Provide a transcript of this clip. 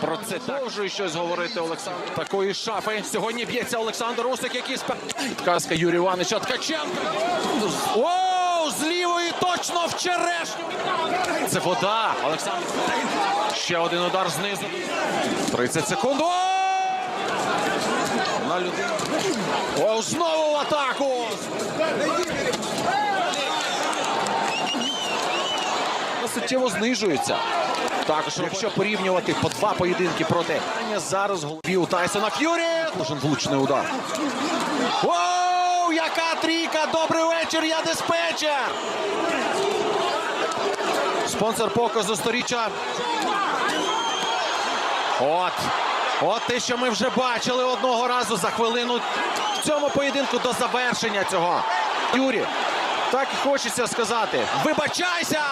Про це продовжує щось говорити Олександр. Такої шафи. Сьогодні б'ється Олександр Усик, який спе... Казка Юрій Івановича Ткаченка. Оу, з лівої точно в черешню. Це вода. Олександр. Ще один удар знизу. 30 секунд. О! На людину. О, знову в атаку. Суттєво знижується. Також, якщо порівнювати по два поєдинки проти зараз голові у Тайсона Ф'юрі. Кожен влучний удар. Воу, яка трійка! Добрий вечір, я диспетчер! Спонсор показу сторіччя. От. От те, що ми вже бачили одного разу за хвилину в цьому поєдинку до завершення цього. Юрі, так і хочеться сказати. Вибачайся!